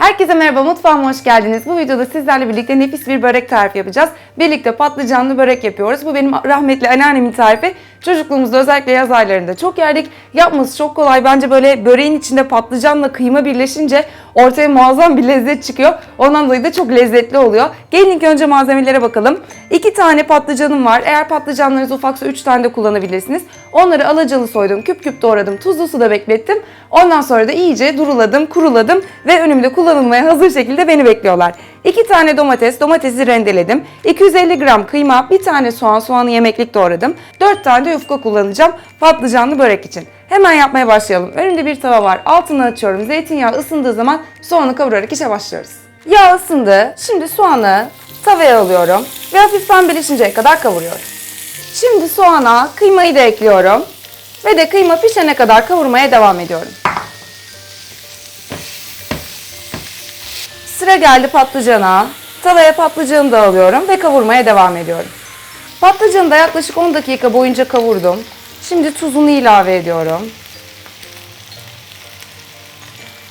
Herkese merhaba, mutfağıma hoş geldiniz. Bu videoda sizlerle birlikte nefis bir börek tarifi yapacağız. Birlikte patlıcanlı börek yapıyoruz. Bu benim rahmetli anneannemin tarifi. Çocukluğumuzda özellikle yaz aylarında çok yerdik. Yapması çok kolay. Bence böyle böreğin içinde patlıcanla kıyma birleşince ortaya muazzam bir lezzet çıkıyor. Ondan dolayı da çok lezzetli oluyor. Gelin ilk önce malzemelere bakalım. 2 tane patlıcanım var. Eğer patlıcanlarınız ufaksa 3 tane de kullanabilirsiniz. Onları alacalı soydum, küp küp doğradım, tuzlu suda beklettim. Ondan sonra da iyice duruladım, kuruladım ve önümde kullanılmaya hazır şekilde beni bekliyorlar. 2 tane domates, domatesi rendeledim. 250 gram kıyma, bir tane soğan, soğanı yemeklik doğradım. 4 tane de yufka kullanacağım patlıcanlı börek için. Hemen yapmaya başlayalım. Önümde bir tava var. Altını açıyorum. Zeytinyağı ısındığı zaman soğanı kavurarak işe başlıyoruz. Yağ ısındı. Şimdi soğanı tavaya alıyorum ve hafif pembeleşinceye kadar kavuruyorum. Şimdi soğana kıymayı da ekliyorum ve de kıyma pişene kadar kavurmaya devam ediyorum. Sıra geldi patlıcana. Tavaya patlıcanı da alıyorum ve kavurmaya devam ediyorum. Patlıcanı da yaklaşık 10 dakika boyunca kavurdum. Şimdi tuzunu ilave ediyorum.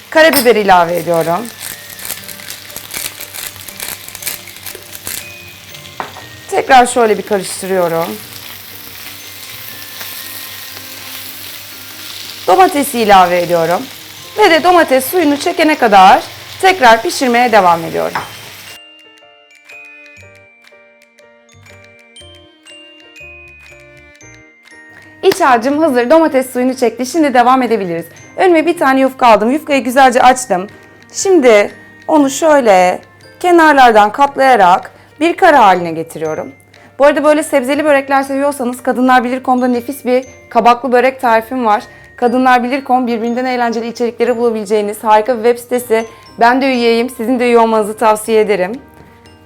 Karabiber ilave ediyorum. Tekrar şöyle bir karıştırıyorum. Domatesi ilave ediyorum. Ve de domates suyunu çekene kadar tekrar pişirmeye devam ediyorum. İç harcım hazır. Domates suyunu çekti. Şimdi devam edebiliriz. Önüme bir tane yufka aldım. Yufkayı güzelce açtım. Şimdi onu şöyle kenarlardan katlayarak bir kare haline getiriyorum. Bu arada böyle sebzeli börekler seviyorsanız Kadınlar Bilir.com'da nefis bir kabaklı börek tarifim var. Kadınlar Bilir.com birbirinden eğlenceli içerikleri bulabileceğiniz harika bir web sitesi. Ben de üyeyim. Sizin de üye olmanızı tavsiye ederim.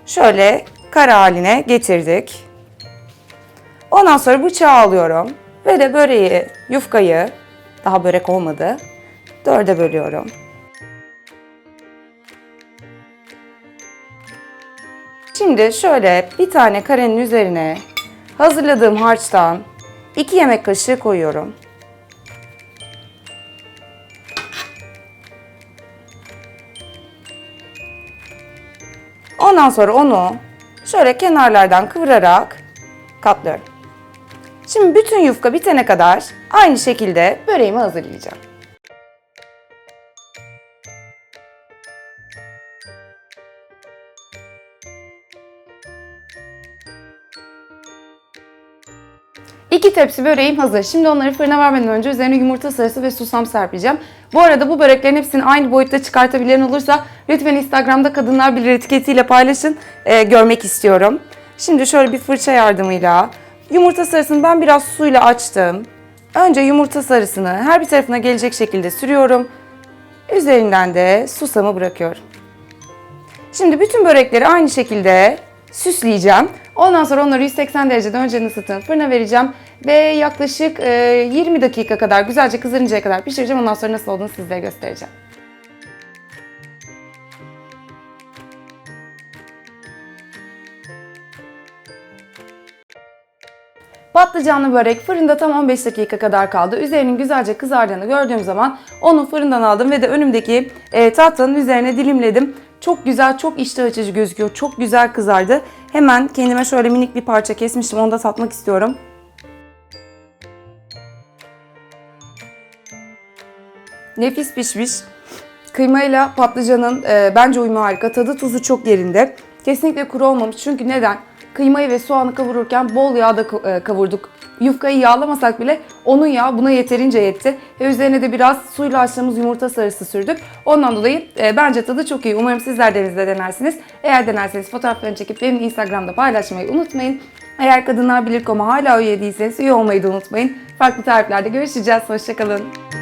Şöyle kare haline getirdik. Ondan sonra bıçağı alıyorum ve de böreği, yufkayı, daha börek olmadı, dörde bölüyorum. Şimdi şöyle bir tane karenin üzerine hazırladığım harçtan 2 yemek kaşığı koyuyorum. Ondan sonra onu şöyle kenarlardan kıvırarak katlıyorum. Şimdi bütün yufka bitene kadar aynı şekilde böreğimi hazırlayacağım. İki tepsi böreğim hazır. Şimdi onları fırına vermeden önce üzerine yumurta sarısı ve susam serpeceğim. Bu arada bu böreklerin hepsini aynı boyutta çıkartabilen olursa lütfen Instagram'da Kadınlar Bilir etiketiyle paylaşın. Ee, görmek istiyorum. Şimdi şöyle bir fırça yardımıyla yumurta sarısını ben biraz suyla açtım. Önce yumurta sarısını her bir tarafına gelecek şekilde sürüyorum. Üzerinden de susamı bırakıyorum. Şimdi bütün börekleri aynı şekilde süsleyeceğim. Ondan sonra onları 180 derecede önceden ısıtın. Fırına vereceğim ve yaklaşık e, 20 dakika kadar güzelce kızarıncaya kadar pişireceğim. Ondan sonra nasıl olduğunu sizlere göstereceğim. Patlıcanlı börek fırında tam 15 dakika kadar kaldı. Üzerinin güzelce kızardığını gördüğüm zaman onu fırından aldım ve de önümdeki e, tahtanın üzerine dilimledim. Çok güzel, çok iştah açıcı gözüküyor. Çok güzel kızardı. Hemen kendime şöyle minik bir parça kesmiştim. Onu da tatmak istiyorum. Nefis pişmiş. Kıymayla patlıcanın e, bence uyumu harika. Tadı tuzu çok yerinde. Kesinlikle kuru olmamış. Çünkü neden? Kıymayı ve soğanı kavururken bol yağda e, kavurduk. Yufkayı yağlamasak bile onun yağı buna yeterince yetti. Ve üzerine de biraz suyla açtığımız yumurta sarısı sürdük. Ondan dolayı e, bence tadı çok iyi. Umarım sizler de evinizde denersiniz. Eğer denerseniz fotoğraflarını çekip benim Instagram'da paylaşmayı unutmayın. Eğer Kadınlar Bilir.com'a hala üye değilseniz üye olmayı da unutmayın. Farklı tariflerde görüşeceğiz. Hoşçakalın.